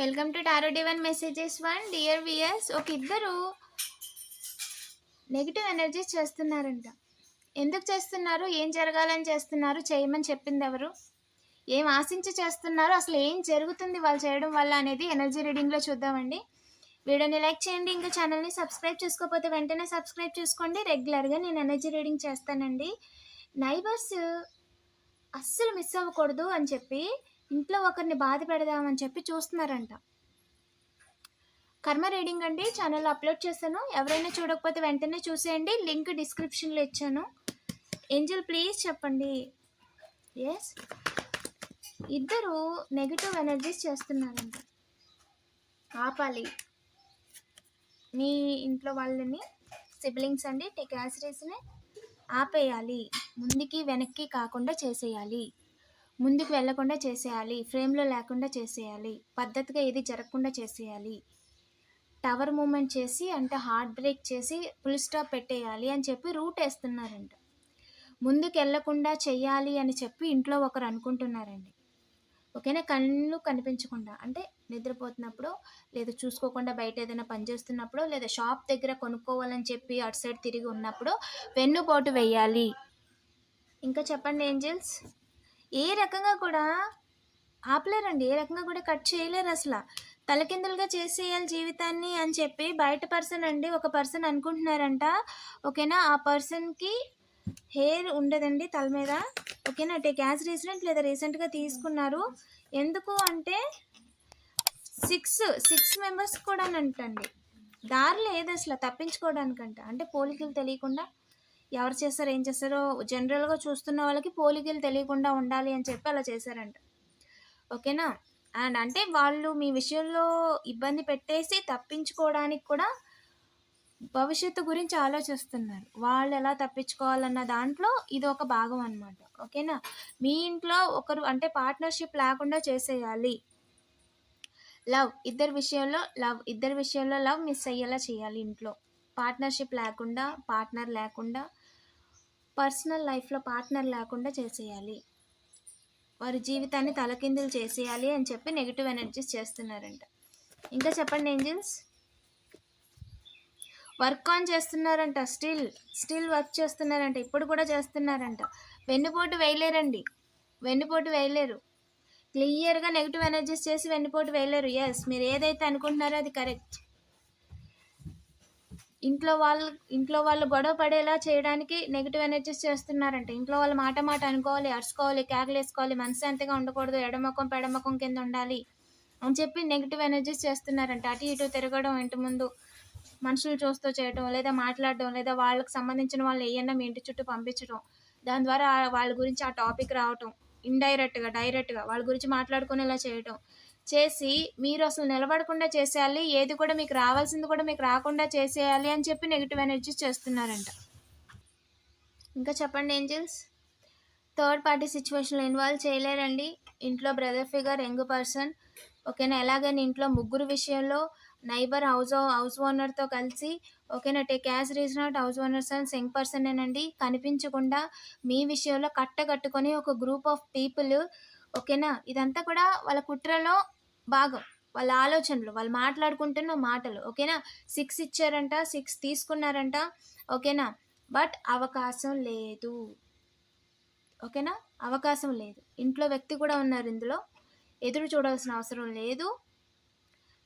Welcome to tarot divine messages one dear viewers ఒక ఇద్దరు negative energies చేస్తున్నారంట. ఎందుకు చేస్తున్నారు? ఏం జరగాలని చేస్తున్నారు? చేయమని చెప్పింది ఎవరు? ఏం ఆశించి చేస్తున్నారు? అసలు ఏం జరుగుతుంది వాళ్ళు చేయడం వల్ల అనేది ఎనర్జీ రీడింగ్లో చూద్దామండి. వీడియోని లైక్ చేయండి ఇంకా ఛానల్ని సబ్స్క్రైబ్ చేసుకోకపోతే వెంటనే సబ్స్క్రైబ్ చేసుకోండి. రెగ్యులర్గా నేను ఎనర్జీ రీడింగ్ చేస్తానండి. నైబర్స్ అస్సలు మిస్ అవ్వకూడదు అని చెప్పి ఇంట్లో ఒకరిని బాధ పెడదామని చెప్పి చూస్తున్నారంట. కర్మ రీడింగ్ అండి ఛానల్లో అప్లోడ్ చేశాను. ఎవరైనా చూడకపోతే వెంటనే చూసేయండి. లింక్ డిస్క్రిప్షన్లో ఇచ్చాను. ఏంజల్ ప్లీజ్ చెప్పండి. ఎస్ ఇద్దరు నెగిటివ్ ఎనర్జీస్ చేస్తున్నారంట. ఆపాలి. మీ ఇంట్లో వాళ్ళని సిబ్లింగ్స్ అండి టెక్ యాసిరీస్ని ఆపేయాలి. ముందుకి వెనక్కి కాకుండా చేసేయాలి. ముందుకు వెళ్ళకుండా చేసేయాలి ఫ్రేమ్లో లేకుండా చేసేయాలి పద్ధతిగా ఏది జరగకుండా చేసేయాలి. టవర్ మూమెంట్ చేసి అంటే హార్ట్ బ్రేక్ చేసి ఫుల్ స్టాప్ పెట్టేయాలి అని చెప్పి రూట్ వేస్తున్నారంట. ముందుకు వెళ్ళకుండా చెయ్యాలి అని చెప్పి ఇంట్లో ఒకరు అనుకుంటున్నారండి. ఓకేనా? కళ్ళు కనిపించకుండా అంటే నిద్రపోతున్నప్పుడు లేదా చూసుకోకుండా బయట ఏదైనా పని చేస్తున్నప్పుడు లేదా షాప్ దగ్గర కొనుక్కోవాలని చెప్పి అటు సైడ్ తిరిగి ఉన్నప్పుడు వెన్నుపోటు వేయాలి. ఇంకా చెప్పండి ఏంజల్స్? ఏ రకంగా కూడా ఆపలేరండి. ఏ రకంగా కూడా కట్ చేయలేరు అసలు. తలకిందులుగా చేసేయాలి జీవితాన్ని అని చెప్పి బయట పర్సన్ అండి ఒక పర్సన్ అనుకుంటున్నారంట. ఓకేనా? ఆ పర్సన్కి హెయిర్ ఉండదండి తల మీద. ఓకేనా? టేక్ యాజ్ రీసెంట్ లేదా రీసెంట్గా తీసుకున్నారు. ఎందుకు అంటే సిక్స్ సిక్స్ మెంబర్స్ కూడా అంటండి దారి లేదు అసలు తప్పించుకోవడానికంట. అంటే పోలికలు తెలియకుండా ఎవరు చేస్తారో ఏం చేస్తారో జనరల్గా చూస్తున్న వాళ్ళకి పోలికలు తెలియకుండా ఉండాలి అని చెప్పి అలా చేశారంట. ఓకేనా? అండ్ అంటే వాళ్ళు మీ విషయంలో ఇబ్బంది పెట్టేసి తప్పించుకోవడానికి కూడా భవిష్యత్తు గురించి ఆలోచిస్తున్నారు. వాళ్ళు ఎలా తప్పించుకోవాలన్న దాంట్లో ఇది ఒక భాగం అనమాట ఓకేనా? మీ ఇంట్లో ఒకరు అంటే పార్ట్నర్షిప్ లేకుండా చేసేయాలి. లవ్ ఇద్దరి విషయంలో లవ్ ఇద్దరి విషయంలో లవ్ మిస్ అయ్యేలా చేయాలి ఇంట్లో. పార్ట్నర్షిప్ లేకుండా పార్ట్నర్ లేకుండా పర్సనల్ లైఫ్లో పార్ట్నర్ లేకుండా చేసేయాలి. వారి జీవితాన్ని తలకిందులు చేసేయాలి అని చెప్పి నెగిటివ్ ఎనర్జీస్ చేస్తున్నారంట. ఇంకా చెప్పండి ఏంజిల్స్? వర్క్ ఆన్ చేస్తున్నారంట స్టిల్ స్టిల్ వర్క్ చేస్తున్నారంట ఇప్పుడు కూడా చేస్తున్నారంట. వెన్నుపోటు వేయలేరండి. వెన్నుపోటు వేయలేరు. క్లియర్గా నెగిటివ్ ఎనర్జీస్ చేసి వెన్నుపోటు వేయలేరు. ఎస్ మీరు ఏదైతే అనుకుంటున్నారో అది కరెక్ట్. ఇంట్లో వాళ్ళు ఇంట్లో వాళ్ళు గొడవ పడేలా చేయడానికి నెగిటివ్ ఎనర్జీస్ చేస్తున్నారంట. ఇంట్లో వాళ్ళు మాట మాట అనుకోవాలి అరుచుకోవాలి కేకలేసుకోవాలి మనశ్శాంతిగా ఉండకూడదు ఎడమకం పెడమకం కింద ఉండాలి అని చెప్పి నెగిటివ్ ఎనర్జీస్ చేస్తున్నారంట. అటు ఇటు తిరగడం ఇంటి ముందు మనుషులు చూస్తూ చేయడం లేదా మాట్లాడడం లేదా వాళ్ళకి సంబంధించిన వాళ్ళు ఏమన్నా మీ ఇంటి చుట్టూ పంపించడం దాని ద్వారా వాళ్ళ గురించి ఆ టాపిక్ రావటం ఇండైరెక్ట్గా డైరెక్ట్గా వాళ్ళ గురించి మాట్లాడుకునేలా చేయటం చేసి మీరు అసలు నిలబడకుండా చేసేయాలి ఏది కూడా మీకు రావాల్సింది కూడా మీకు రాకుండా చేసేయాలి అని చెప్పి నెగిటివ్ ఎనర్జీస్ చేస్తున్నారంట. ఇంకా చెప్పండి ఏంజిల్స్? థర్డ్ పార్టీ సిచ్యువేషన్లో ఇన్వాల్వ్ చేయలేరండి. ఇంట్లో బ్రదర్ ఫిగర్ యంగ్ పర్సన్. ఓకేనా? ఎలాగని ఇంట్లో ముగ్గురు విషయంలో నైబర్ హౌస్ హౌస్ ఓనర్తో కలిసి ఓకేనా? Take as reason house owners and young పర్సనేనండి కనిపించకుండా మీ విషయంలో కట్టగట్టుకొని ఒక గ్రూప్ ఆఫ్ పీపుల్ ఓకేనా? ఇదంతా కూడా వాళ్ళ కుట్రలో భాగం. వాళ్ళ ఆలోచనలు వాళ్ళు మాట్లాడుకుంటున్న మాటలు. ఓకేనా? సిక్స్ ఇచ్చారంట సిక్స్ తీసుకున్నారంట. ఓకేనా? బట్ అవకాశం లేదు. ఓకేనా? అవకాశం లేదు. ఇంట్లో వ్యక్తి కూడా ఉన్నారు ఇందులో. ఎదురు చూడాల్సిన అవసరం లేదు.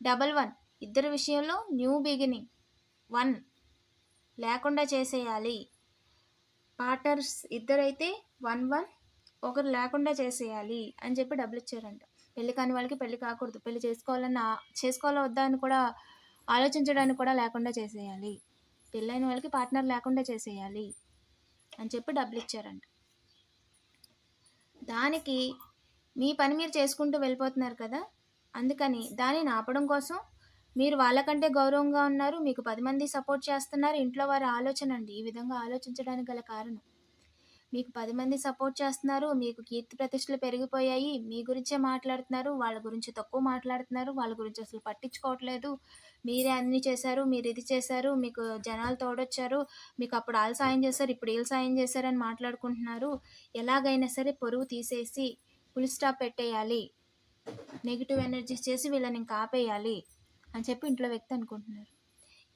Double one. ఇద్దరి విషయంలో న్యూ బిగినింగ్. వన్. లేకుండా చేసేయాలి. పార్ట్నర్స్ ఇద్దరైతే వన్ వన్ ఒకరు లేకుండా చేసేయాలి అని చెప్పి డబ్బులు ఇచ్చారంట. పెళ్ళి కాని వాళ్ళకి పెళ్ళి కాకూడదు. పెళ్ళి చేసుకోవాలన్న చేసుకోవాలా వద్దా అని కూడా ఆలోచించడానికి కూడా లేకుండా చేసేయాలి. పెళ్ళైన వాళ్ళకి పార్ట్నర్ లేకుండా చేసేయాలి అని చెప్పి డబ్బులు ఇచ్చారంట. దానికి మీ పని మీరు చేసుకుంటూ వెళ్ళిపోతున్నారు కదా? అందుకని దానిని ఆపడం కోసం మీరు వాళ్ళకంటే గౌరవంగా ఉన్నారు మీకు పది మంది సపోర్ట్ చేస్తున్నారు ఇంట్లో వారి ఆలోచన అండి. ఈ విధంగా ఆలోచించడానికి గల కారణం. మీకు పది మంది సపోర్ట్ చేస్తున్నారు మీకు కీర్తి ప్రతిష్టలు పెరిగిపోయాయి మీ గురించే మాట్లాడుతున్నారు వాళ్ళ గురించి తక్కువ మాట్లాడుతున్నారు వాళ్ళ గురించి అసలు పట్టించుకోవట్లేదు. మీరే అన్ని చేశారు మీరు ఇది చేశారు మీకు జనాలు తోడొచ్చారు మీకు అప్పుడు వాళ్ళు సాయం చేశారు ఇప్పుడు వీళ్ళు సాయం చేశారని మాట్లాడుకుంటున్నారు. ఎలాగైనా సరే పొరుగు తీసేసి ఫుల్ స్టాప్ పెట్టేయాలి. నెగిటివ్ ఎనర్జీస్ చేసి వీళ్ళని ఇంకా ఆపేయాలి అని చెప్పి ఇంట్లో వ్యక్తి అనుకుంటున్నారు.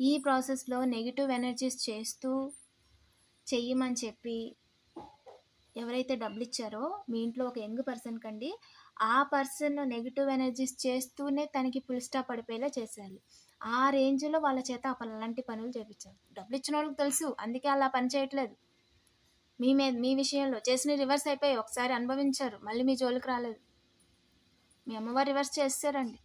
ఈ ప్రాసెస్లో నెగిటివ్ ఎనర్జీస్ చేస్తూ చెయ్యమని చెప్పి ఎవరైతే డబ్బులు ఇచ్చారో మీ ఇంట్లో ఒక యంగ్ పర్సన్ కండి ఆ పర్సన్ నెగిటివ్ ఎనర్జీస్ చేస్తూనే తనకి ఫుల్ స్టాప్ పడిపోయేలా చేసేయాలి. ఆ రేంజ్లో వాళ్ళ చేత అలాంటి పనులు చేపించాలి డబ్బులు ఇచ్చిన వాళ్ళకి తెలుసు అందుకే అలా పని చేయట్లేదు. మీ మీద మీ విషయంలో చేసిన రివర్స్ అయిపోయి ఒకసారి అనుభవించారు మళ్ళీ మీ జోలికి రాలేదు. మీ అమ్మవారు రివర్స్ చేస్తారండి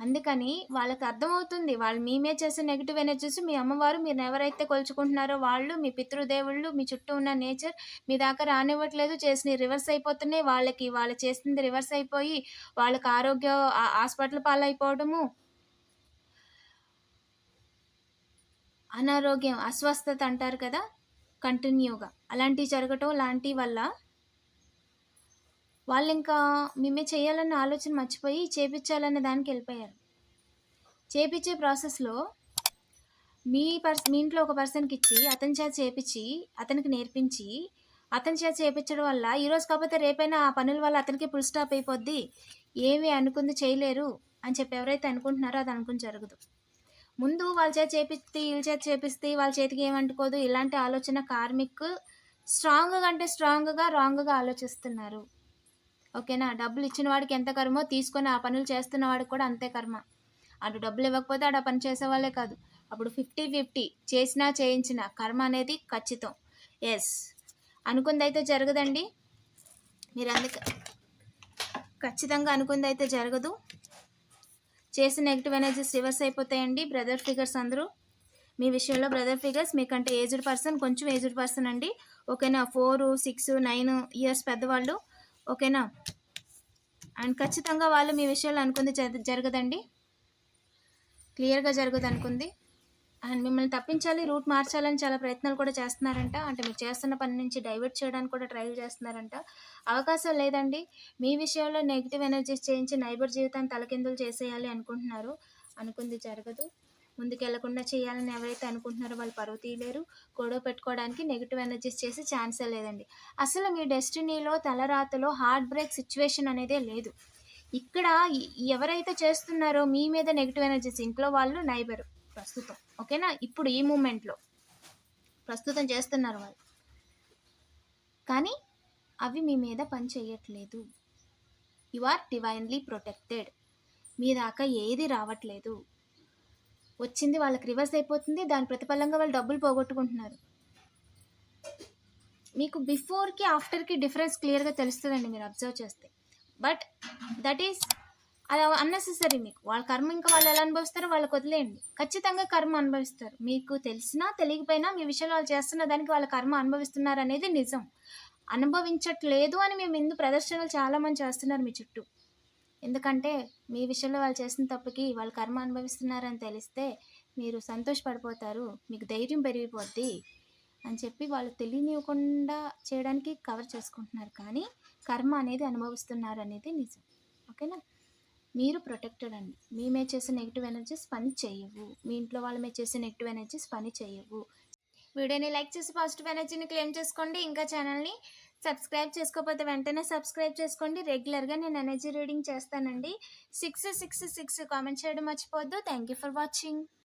అందుకని వాళ్ళకి అర్థమవుతుంది. వాళ్ళు మీ మీద చేసే నెగిటివ్ ఎనర్జీస్ మీ అమ్మవారు మీరు ఎవరైతే కొలుచుకుంటున్నారో వాళ్ళు మీ పితృదేవుళ్ళు మీ చుట్టూ ఉన్న నేచర్ మీ దాకా రానివ్వట్లేదు. చేసిన రివర్స్ అయిపోతున్నాయి. వాళ్ళకి వాళ్ళు చేసింది రివర్స్ అయిపోయి వాళ్ళకి ఆరోగ్య హాస్పిటల్ పాలైపోవడము. అనారోగ్యం అస్వస్థత అంటారు కదా కంటిన్యూగా అలాంటివి జరగటం లాంటి వల్ల వాళ్ళు ఇంకా మేమే చేయాలన్న ఆలోచన మర్చిపోయి చేపించాలన్న దానికి వెళ్ళిపోయారు. చేపించే ప్రాసెస్లో మీ పర్స్ మీ ఇంట్లో ఒక పర్సన్కి ఇచ్చి అతని చేత చేపించి అతనికి నేర్పించి అతని చేత చేపించడం వల్ల ఈరోజు కాకపోతే రేపైనా ఆ పనుల వల్ల అతనికి ఫుల్ స్టాప్ అయిపోద్ది. ఏమి అనుకుంది చేయలేరు అని చెప్పి ఎవరైతే అనుకుంటున్నారో అది అనుకుని జరగదు. ముందు వాళ్ళ చేత చేపిస్తే వీళ్ళ చేత చేపిస్తే వాళ్ళ చేతికి ఏమంటుకోదు ఇలాంటి ఆలోచన కార్మిక్ స్ట్రాంగ్గా అంటే స్ట్రాంగ్గా రాంగ్గా ఆలోచిస్తున్నారు. ఓకేనా? డబ్బులు ఇచ్చిన వాడికి ఎంత కర్మో తీసుకొని ఆ పనులు చేస్తున్న వాడికి కూడా అంతే కర్మ. అటు డబ్బులు ఇవ్వకపోతే ఆడ పని చేసేవాళ్ళే కాదు. అప్పుడు ఫిఫ్టీ ఫిఫ్టీ చేసినా చేయించిన కర్మ అనేది ఖచ్చితం. ఎస్ అనుకుంది అయితే జరగదండి. మీరు అందుకే ఖచ్చితంగా అనుకుంది అయితే జరగదు. చేసిన నెగిటివ్ ఎనర్జీస్ రివర్స్ అయిపోతాయండి బ్రదర్ ఫిగర్స్ అందరూ. మీ విషయంలో బ్రదర్ ఫిగర్స్ మీకంటే ఏజ్డ్ పర్సన్ కొంచెం ఏజ్డ్ పర్సన్ అండి. ఓకేనా? ఫోర్ సిక్స్ నైన్ ఇయర్స్ పెద్దవాళ్ళు. ఓకేనా? అండ్ ఖచ్చితంగా వాళ్ళు మీ విషయంలో అనుకుంది జరగదండి. క్లియర్గా జరగదు అనుకుంది. అండ్ మిమ్మల్ని తప్పించాలి రూట్ మార్చాలని చాలా ప్రయత్నాలు కూడా చేస్తున్నారంట. అంటే మీరు చేస్తున్న పని నుంచి డైవర్ట్ చేయడానికి కూడా ట్రైల్ చేస్తున్నారంట. అవకాశం లేదండి. మీ విషయంలో నెగిటివ్ ఎనర్జీస్ చేయించి నైబర్ జీవితాన్ని తలకిందులు చేసేయాలి అనుకుంటున్నారు. అనుకుంది జరగదు. ముందుకెళ్ళకుండా చేయాలని ఎవరైతే అనుకుంటున్నారో వాళ్ళు పరువు తీయలేరు. గొడవ పెట్టుకోవడానికి నెగిటివ్ ఎనర్జీస్ చేసే ఛాన్సే లేదండి. అసలు మీ డెస్టినీలో తలరాతలో హార్ట్ బ్రేక్ సిచ్యువేషన్ అనేదే లేదు. ఇక్కడ ఎవరైతే చేస్తున్నారో మీ మీద నెగిటివ్ ఎనర్జీస్ ఇంట్లో వాళ్ళు నైబరు ప్రస్తుతం. ఓకేనా? ఇప్పుడు ఈ మూమెంట్లో ప్రస్తుతం చేస్తున్నారు వాళ్ళు. కానీ అవి మీ మీద పని చేయట్లేదు. యు ఆర్ డివైన్లీ ప్రొటెక్టెడ్ మీ దాకా ఏది రావట్లేదు. వచ్చింది వాళ్ళకి రివర్స్ అయిపోతుంది దాని ప్రతిఫలంగా వాళ్ళు డబ్బులు పోగొట్టుకుంటున్నారు. మీకు బిఫోర్కి ఆఫ్టర్కి డిఫరెన్స్ క్లియర్గా తెలుస్తుందండి మీరు అబ్జర్వ్ చేస్తే. బట్ దట్ ఈస్ అది అన్నెసెసరీ మీకు. వాళ్ళ కర్మ ఇంకా వాళ్ళు ఎలా అనుభవిస్తారో వాళ్ళకి వదిలేయండి. ఖచ్చితంగా కర్మ అనుభవిస్తారు. మీకు తెలిసినా తెలియకపోయినా మీ విషయంలో వాళ్ళు చేస్తున్న దానికి వాళ్ళ కర్మ అనుభవిస్తున్నారు అనేది నిజం. అనుభవించట్లేదు అని మేము ఇందు ప్రదర్శనలు చాలామంది చేస్తున్నారు మీ చుట్టూ. ఎందుకంటే మీ విషయంలో వాళ్ళు చేసిన తప్పుకి వాళ్ళు కర్మ అనుభవిస్తున్నారని తెలిస్తే మీరు సంతోషపడిపోతారు మీకు ధైర్యం పెరిగిపోద్ది అని చెప్పి వాళ్ళు తెలియనివ్వకుండా చేయడానికి కవర్ చేసుకుంటున్నారు. కానీ కర్మ అనేది అనుభవిస్తున్నారు అనేది నిజం. ఓకేనా? మీరు ప్రొటెక్టెడ్ అండి. మీ చేసే నెగిటివ్ ఎనర్జీస్ పని చేయవు. మీ ఇంట్లో వాళ్ళు మేము చేసే నెగిటివ్ ఎనర్జీస్ పని చేయవు. వీడియోని లైక్ చేసి పాజిటివ్ ఎనర్జీని క్లెయిమ్ చేసుకోండి. ఇంకా ఛానల్ని సబ్స్క్రైబ్ చేసుకోకపోతే వెంటనే సబ్స్క్రైబ్ చేసుకోండి. రెగ్యులర్గా నేను ఎనర్జీ రీడింగ్ చేస్తానండి. సిక్స్ సిక్స్ సిక్స్ కామెంట్ చేయడం మర్చిపోవద్దు. Thank you for watching.